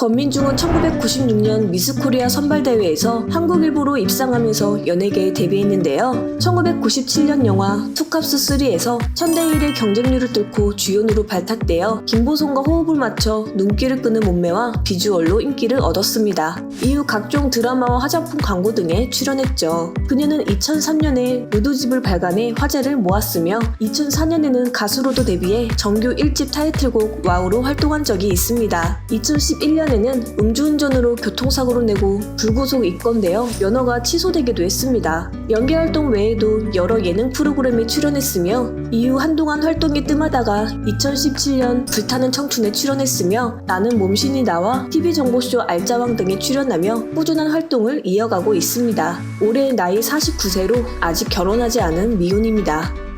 권민중은 1996년 미스코리아 선발대회에서 한국 일부로 입상하면서 연예계에 데뷔했는데요. 1997년 영화 투캅스 3에서 천대일의 경쟁률을 뚫고 주연으로 발탁되어 김보성과 호흡을 맞춰 눈길을 끄는 몸매와 비주얼로 인기를 얻었습니다. 이후 각종 드라마와 화장품 광고 등에 출연했죠. 그녀는 2003년에 루드집을 발간해 화제를 모았으며 2004년에는 가수로도 데뷔해 정규 1집 타이틀곡 와우로 활동한 적이 있습니다. 2011년 에는 음주운전으로 교통사고를 내고 불구속 입건되어 면허가 취소되기도 했습니다. 연기 활동 외에도 여러 예능 프로그램에 출연했으며 이후 한동안 활동이 뜸하다가 2017년 불타는 청춘에 출연했으며 나는 몸신이 나와 TV정보쇼 알짜왕 등에 출연하며 꾸준한 활동을 이어가고 있습니다. 올해 나이 49세로 아직 결혼하지 않은 미혼입니다.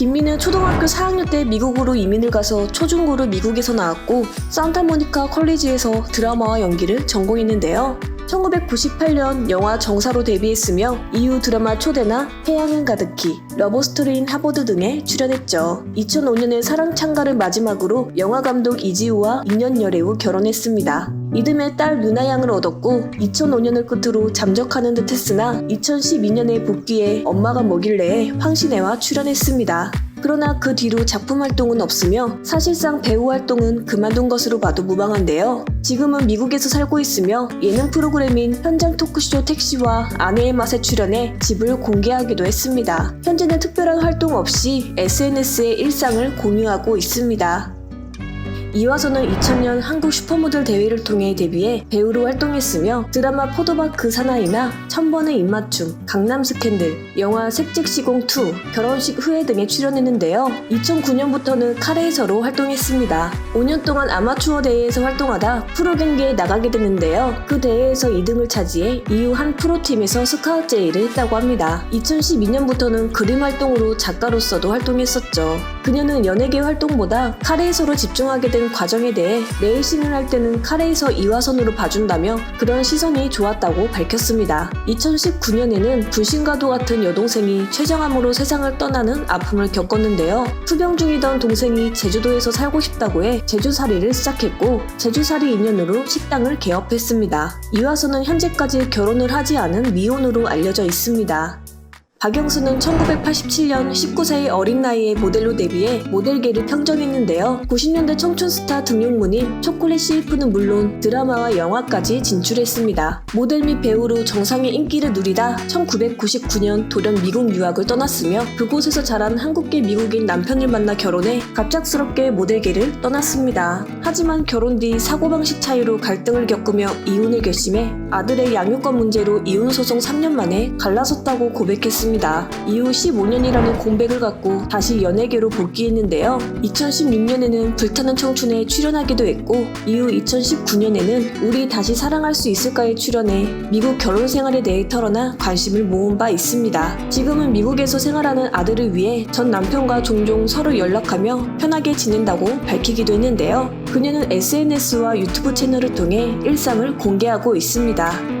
김민은 초등학교 4학년 때 미국으로 이민을 가서 초중고를 미국에서 나왔고 산타모니카 컬리지에서 드라마와 연기를 전공했는데요. 1998년 영화 정사로 데뷔했으며 이후 드라마 초대나 태양은 가득히, 러브스토리인 하버드 등에 출연했죠. 2005년에 사랑 창가를 마지막으로 영화 감독 이지우와 2년 열애 후 결혼했습니다. 이듬해 딸 누나양을 얻었고 2005년을 끝으로 잠적하는 듯 했으나 2012년에 복귀해 엄마가 뭐길래 황신혜와 출연했습니다. 그러나 그 뒤로 작품 활동은 없으며 사실상 배우 활동은 그만둔 것으로 봐도 무방한데요. 지금은 미국에서 살고 있으며 예능 프로그램인 현장 토크쇼 택시와 아내의 맛에 출연해 집을 공개하기도 했습니다. 현재는 특별한 활동 없이 SNS에 일상을 공유하고 있습니다. 이화선은 2000년 한국 슈퍼모델 대회를 통해 데뷔해 배우로 활동했으며 드라마 포도밭 그 사나이나 천번의 입맞춤, 강남 스캔들, 영화 색즉시공 2, 결혼식 후회 등에 출연했는데요. 2009년부터는 카레에서로 활동했습니다. 5년 동안 아마추어 대회에서 활동하다 프로 경기에 나가게 됐는데요. 그 대회에서 2등을 차지해 이후 한 프로팀에서 스카우트 제의를 했다고 합니다. 2012년부터는 그림 활동으로 작가로서도 활동했었죠. 그녀는 연예계 활동보다 카레에서로 집중하게 된 과정에 대해 레이싱을 할 때는 카레에서 이화선으로 봐준다며 그런 시선이 좋았다고 밝혔습니다. 2019년에는 불신과도 같은 여동생이 췌장암으로 세상을 떠나는 아픔을 겪었는데요. 투병 중이던 동생이 제주도에서 살고 싶다고 해 제주살이를 시작했고 제주살이 인연으로 식당을 개업했습니다. 이화선은 현재까지 결혼을 하지 않은 미혼으로 알려져 있습니다. 박영수는 1987년 19세의 어린 나이에 모델로 데뷔해 모델계를 평정했는데요. 90년대 청춘 스타 등용문인 초콜릿 CF는 물론 드라마와 영화까지 진출했습니다. 모델 및 배우로 정상의 인기를 누리다 1999년 돌연 미국 유학을 떠났으며 그곳에서 자란 한국계 미국인 남편을 만나 결혼해 갑작스럽게 모델계를 떠났습니다. 하지만 결혼 뒤 사고방식 차이로 갈등을 겪으며 이혼을 결심해 아들의 양육권 문제로 이혼 소송 3년 만에 갈라섰다고 고백했 습니다. 이후 15년이라는 공백을 갖고 다시 연예계로 복귀했는데요. 2016년에는 불타는 청춘에 출연하기도 했고 이후 2019년에는 우리 다시 사랑할 수 있을까에 출연해 미국 결혼 생활에 대해 털어나 관심을 모은 바 있습니다. 지금은 미국에서 생활하는 아들을 위해 전 남편과 종종 서로 연락하며 편하게 지낸다고 밝히기도 했는데요. 그녀는 SNS와 유튜브 채널을 통해 일상을 공개하고 있습니다.